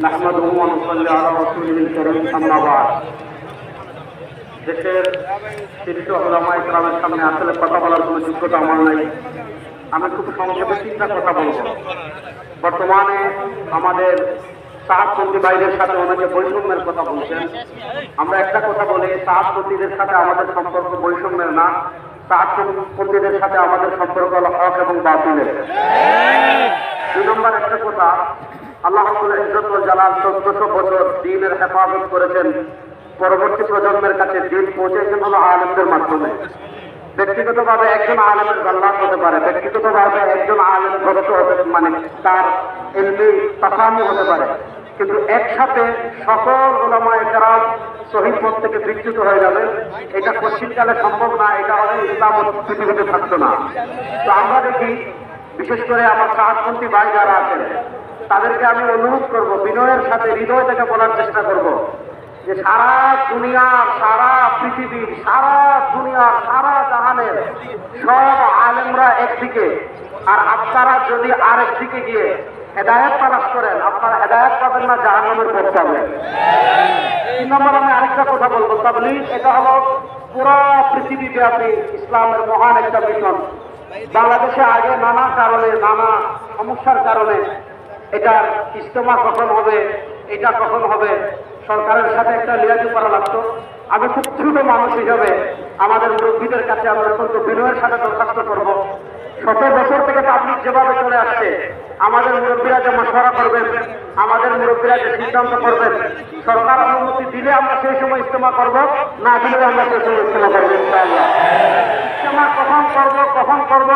نحمده ونصلي على رسوله الكريم أما بعد দেশের শীর্ষ ওলামা ইসলামের সামনে আসলে কথা বলার কোনো যোগ্যতা আমার নাই আমি খুব সংক্ষেপে তিনটা কথা বলব বর্তমানে আমাদের সাহায্যপন্থী বাইরের সাথে অনেকে বৈষম্যের কথা বলছেন আমরা একটা কথা বলি সাহায্যপন্থীদের সাথে আমাদের সম্পর্ক বৈষম্যের না সাহায্যপন্থীদের সাথে আমাদের সম্পর্ক হলো হক এবং বাতিলের দুই নম্বর একটা কথা, আল্লাহ জালাল চোদ্দশো বছর দিনের হেফাজত করেছেন। পরবর্তী প্রজন্মের কাছে দিন পৌঁছেছেন হলো আলেমদের মাধ্যমে। ব্যক্তিগত ব্যক্তিগতভাবে একজন আলেমের জান্নাত হতে পারে, ব্যক্তিগতভাবে একজন আলেম ভরত হতে মানে তার এমনি তাসামু হতে পারে। কিন্তু একসাথে সকল ওলামা একরাম শহীদ পথ থেকে বিচ্যুত হয়ে যাবে। এটা পশ্চিমকালে সম্ভব না, এটা হলে ইসলাম পৃথিবীতে থাকতো না। তো আমরা দেখি বিশেষ করে আমার সাহায্যপন্থী ভাই যারা আছেন, তাদেরকে আমি অনুরোধ করব, বিনয়ের সাথে হৃদয় থেকে বলার চেষ্টা করব যে সারা দুনিয়ার সারা পৃথিবীর সারা দুনিয়ার সারা জাহানের সব আলেমরা একদিকে। আর আপনারা যদি আরেক দিকে গিয়ে হেদায়ত তালাশ করেন, আপনারা হেদায়ত পাবেন না, জাহান্নামের পথ পাবেন। তিন নম্বর আমি আরেকটা কথা বলব, তাবলিগ, এটা হলো পুরো পৃথিবী ব্যাপী ইসলামের মহান একটা মিশন। বাংলাদেশে আগে নানা কারণে নানা সমস্যার কারণে এটার ইস্তমা কখন হবে, এটা কখন হবে, সরকারের সাথে একটা লিয়াজি করা লাগতো। আমি খুব ছোট মানুষ হিসাবে আমাদের মুরব্বীদের কাছে আমরা অত্যন্ত বিনয়ের সাথে দরখাস্ত করব। শত বছর থেকে পাবলিক যেভাবে চলে আসছে, আমাদের মুরব্বীরা যে মশওয়ারা করবেন, আমাদের মুরব্বীরা যে সিদ্ধান্ত করবেন, সরকার অনুমতি দিলে আমরা সেই সময় ইস্তেমা করব, না দিলে আমরা সেই সময় ইস্তেমা করব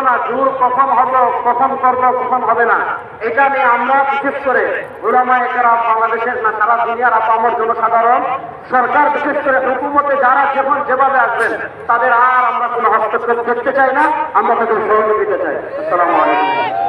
না জোর, কখন হবে কখন করব, কখন হবে না। এটা নিয়ে আমরা বিশেষ করে ওলামা একেরা বাংলাদেশের না, সারা দুনিয়ার আপামর জনসাধারণ, সরকার বিশেষ করে হুকুমতে যারা যখন যেভাবে আসবেন, তাদের আর আমরা কোনো হস্তক্ষেপ করতে চাই না, আমরা তাদের সহযোগিতা চাই। আসসালামু আলাইকুম।